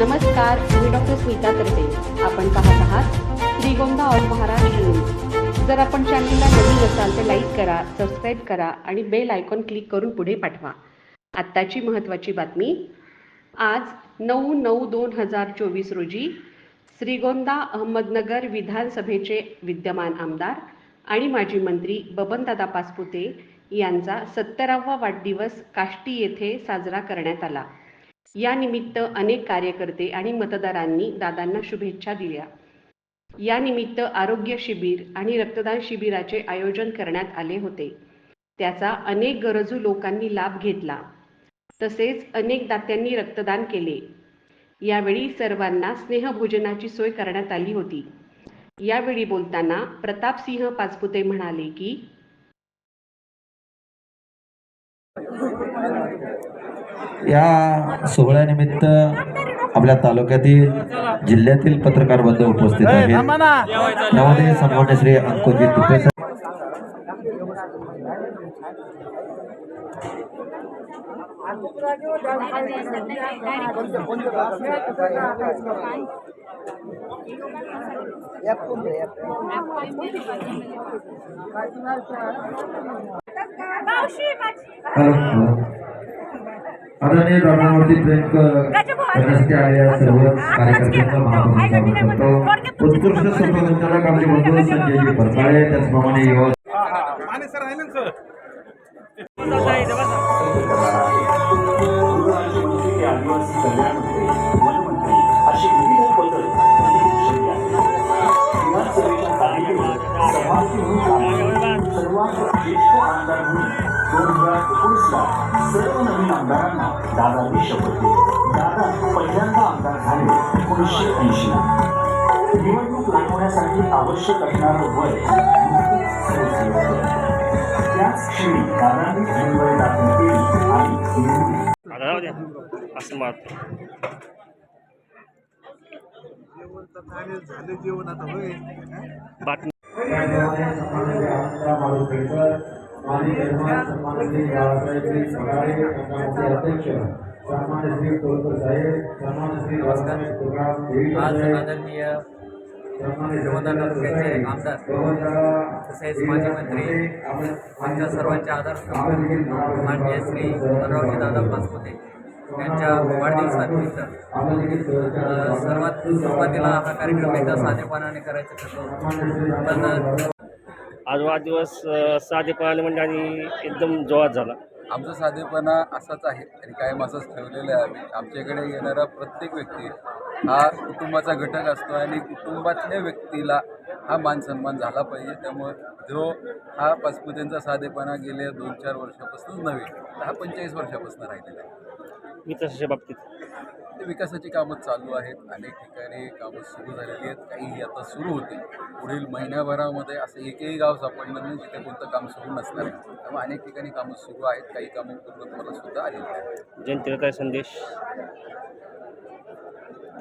नमस्कार मी डॉक्टर स्मिता करते आपण पाहत आहात श्रीगोंदा ऑल महाराष्ट्र न्यूज. जर आपण चॅनलला नवीन असाल तर लाईक करा सबस्क्राईब करा आणि बेल आयकॉन क्लिक करून पुढे पाठवा. आत्ताची महत्त्वाची बातमी. आज नऊ नऊ दोन हजार चोवीस रोजी श्रीगोंदा अहमदनगर विधानसभेचे विद्यमान आमदार आणि माजी मंत्री बबनदादा पासपुते यांचा सत्तरावा वाढदिवस काष्टी येथे साजरा करण्यात आला. यानिमित्त अनेक कार्यकर्ते आणि मतदारांनी दादांना शुभेच्छा दिल्या. यानिमित्त आरोग्य शिबिर आणि रक्तदान शिबिराचे आयोजन करण्यात आले होते. त्याचा अनेक गरजू लोकांनी लाभ घेतला. तसेच अनेक दात्यांनी रक्तदान केले. यावेळी सर्वांना स्नेहभोजनाची सोय करण्यात आली होती. यावेळी बोलताना प्रतापसिंह पाचपुते म्हणाले की या सोहळ्यानिमित्त आपल्या तालुक्यातील जिल्ह्यातील पत्रकार बंधू उपस्थित आहेत. त्यामध्ये सन्मान्य श्री अंकुरजी तुपे. आदरणीय दादावरती प्रेम क- करण्यासाठी आलेल्या सर्व कार्यकर्त्यांचा महाप्रभू स्वागत करतो. उत्कृष्ट संपादकाला आपले बंधू संजयजी परकाळे त्याचप्रमाणे युवा अशी विविध बदल सर्वात ज्येष्ठ आमदार म्हणून दोन हजार एकोणीसला सर्व नवीन आमदारांना दादांनी शपथ दिली. दादा पहिल्यांदा आमदार झाले एकोणीसशे ऐंशीला. निवडणूक लढवण्यासाठी आवश्यक असणारं वय. त्याच क्षणी दादांनी उमेदवारी दाखल केली आणि असं मारतो जेवण तर झाले झाले जेवण आता होय बातमी सन्माननीय श्री बाळासाहेबजी पगारे, संघाचे अध्यक्ष सन्माननीय श्री कोलकर साहेब श्री तुकाराम आदरणीय आमदार तसेच माजी मंत्री आमच्या सर्वांचे आदर्श माननीय श्री दादा पाचपुते यांच्या वाढदिवसानिमित्त सर्वात सुरुवातीला हा कार्यक्रम एकदा साधेपणाने करायचं पण आज वाढदिवस साधेपणाने म्हणजे आणि एकदम जोरात झाला. आमचा साधेपणा असाच आहे आणि कायम असंच ठेवलेलं आहे. आम्ही आमच्याकडे येणारा प्रत्येक व्यक्ती हा कुटुंबाचा घटक असतो आणि कुटुंबातल्या व्यक्तीला हा मान सन्मान झाला पाहिजे. त्यामुळे जो हा पाचपुत्यांचा साधेपणा गेल्या दोन चार वर्षापासून नव्हे तर हा पंचेचाळीस वर्षापासून राहिलेला आहे. मित्राच्या बाबतीत? ते विकासाची कामं चालू आहेत. अनेक ठिकाणी कामं सुरू झालेली आहेत. काही आता सुरू होते. पुढील महिन्याभरामध्ये असं एकही गाव सापडणार नाही जिथे कोणतं काम सुरू नसणार आहे. त्यामुळे अनेक ठिकाणी कामं सुरू आहेत. काही कामं पूर्णत्वाला सुद्धा आलेली आहेत जनतेला काय संदेश?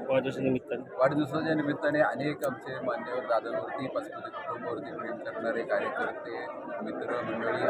वाढदिवसानिमित्ताने वाढदिवसाच्या निमित्ताने अनेक आमचे मान्यवर दादांवरती पाचपती कुटुंबावरती प्रेम करणारे कार्यकर्ते मित्र मंडळी